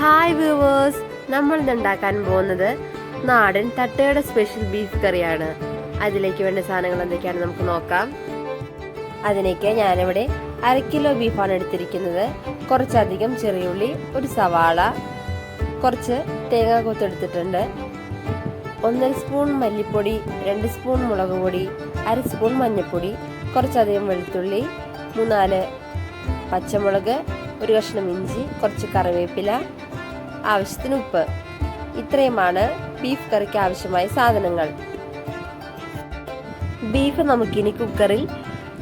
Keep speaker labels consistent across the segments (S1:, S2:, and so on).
S1: Hi viewers നമ്മൾ ഇന്ന് ഉണ്ടാക്കാൻ പോകുന്നത് നാടൻ തട്ടയുടെ സ്പെഷ്യൽ ബീഫ് കറിയാണ്. അതിലേക്ക് വേണ്ട സാധനങ്ങൾ എന്തൊക്കെയാണെന്ന് നമുക്ക് നോക്കാം. അതിലേക്ക് ഞാനിവിടെ അര കിലോ ബീഫാണ് എടുത്തിരിക്കുന്നത്. കുറച്ചധികം ചെറിയുള്ളി ഒരു സവാള കുറച്ച് തേങ്ങ കൊത്തെടുത്തിട്ടുണ്ട് ഒന്നര സ്പൂൺ മല്ലിപ്പൊടി രണ്ട് സ്പൂൺ മുളക് പൊടി അര സ്പൂൺ മഞ്ഞൾപ്പൊടി കുറച്ചധികം വെളുത്തുള്ളി മൂന്നാൽ പച്ചമുളക് ഒരു കഷ്ണം ഇഞ്ചി കുറച്ച് കറിവേപ്പില ആവശ്യത്തിന് ഉപ്പ്. ഇത്രയുമാണ് ബീഫ് കറിക്ക് ആവശ്യമായ സാധനങ്ങൾ. ബീഫ് നമുക്കിനി കുക്കറിൽ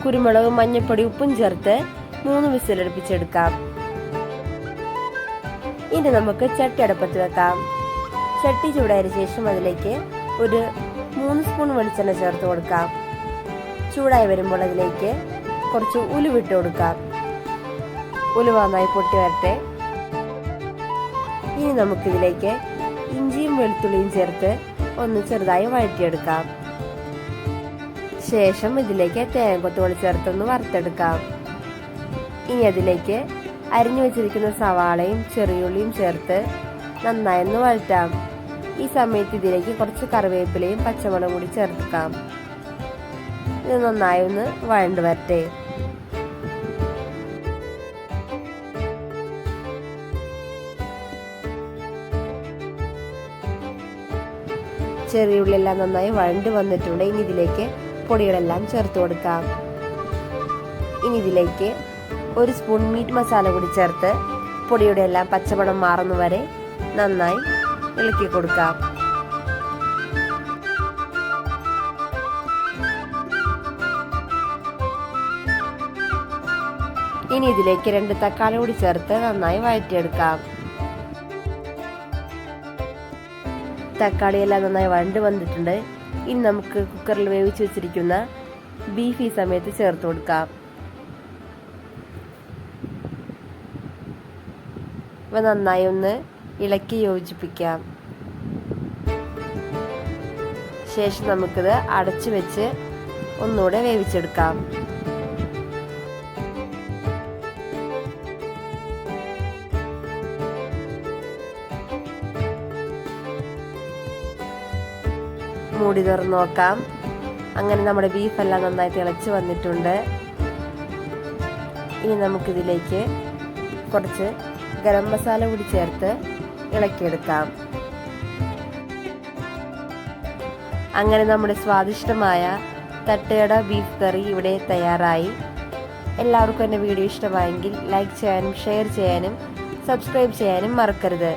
S1: കുരുമുളക് മഞ്ഞൾപ്പൊടി ഉപ്പും ചേർത്ത് മൂന്ന് വിസിലടുപ്പിച്ചെടുക്കാം ഇനി നമുക്ക് ചട്ടി അടുപ്പത്ത് വെക്കാം. ചട്ടി ചൂടായ ശേഷം അതിലേക്ക് ഒരു മൂന്ന് സ്പൂൺ വെളിച്ചെണ്ണ ചേർത്ത് കൊടുക്കാം. ചൂടായി വരുമ്പോൾ അതിലേക്ക് കുറച്ച് ഉലുവിട്ട് കൊടുക്കാം. ഉലുവ നന്നായി പൊട്ടി വരട്ടെ. ഇനി നമുക്കിതിലേക്ക് ഇഞ്ചിയും വെളുത്തുള്ളിയും ചേർത്ത് ഒന്ന് ചെറുതായി വഴറ്റിയെടുക്കാം. ശേഷം ഇതിലേക്ക് തേങ്ങക്കൊത്തുകൾ ചേർത്തൊന്ന് വറുത്തെടുക്കാം. ഇനി അതിലേക്ക് അരിഞ്ഞു വെച്ചിരിക്കുന്ന സവാളയും ചെറിയുള്ളിയും ചേർത്ത് നന്നായി ഒന്ന് വഴറ്റാം. ഈ സമയത്ത് ഇതിലേക്ക് കുറച്ച് കറിവേപ്പിലയും പച്ചമുളകും കൂടി ചേർക്കാം. ഇത് നന്നായി ഒന്ന് വഴണ്ട് വരട്ടെ. ചെറിയുള്ളിയെല്ലാം നന്നായി വഴണ്ട് വന്നിട്ടുണ്ട്. ഇനി ഇതിലേക്ക് പൊടികളെല്ലാം ചേർത്ത് കൊടുക്കാം. ഇനി ഇതിലേക്ക് ഒരു സ്പൂൺ മീറ്റ് മസാല കൂടി ചേർത്ത് പൊടിയുടെ എല്ലാം പച്ചമണം മാറുന്ന വരെ നന്നായി ഇളക്കി കൊടുക്കാം. ഇനി ഇതിലേക്ക് രണ്ട് തക്കാളി കൂടി ചേർത്ത് നന്നായി വഴറ്റിയെടുക്കാം. തക്കാളി എല്ലാം നന്നായി വണ്ട് വന്നിട്ടുണ്ട്. ഇനി നമുക്ക് കുക്കറിൽ വേവിച്ച് വെച്ചിരിക്കുന്ന ബീഫ് ഈ സമയത്ത് ചേർത്ത് കൊടുക്കാം. ഇവ നന്നായി ഒന്ന് ഇളക്കി യോജിപ്പിക്കാം. ശേഷം നമുക്കിത് അടച്ചു വെച്ച് ഒന്നുകൂടെ വേവിച്ചെടുക്കാം. മൂടി തുറന്ന് നോക്കാം. അങ്ങനെ നമ്മുടെ ബീഫെല്ലാം നന്നായി തിളച്ച് വന്നിട്ടുണ്ട്. ഇനി നമുക്കിതിലേക്ക് കുറച്ച് ഗരം മസാല കൂടി ചേർത്ത് ഇളക്കിയെടുക്കാം. അങ്ങനെ നമ്മുടെ സ്വാദിഷ്ടമായ തട്ടയുടെ ബീഫ് കറി ഇവിടെ തയ്യാറായി. എല്ലാവർക്കും എന്റെ വീഡിയോ ഇഷ്ടമായെങ്കിൽ ലൈക്ക് ചെയ്യാനും ഷെയർ ചെയ്യാനും സബ്സ്ക്രൈബ് ചെയ്യാനും മറക്കരുത്.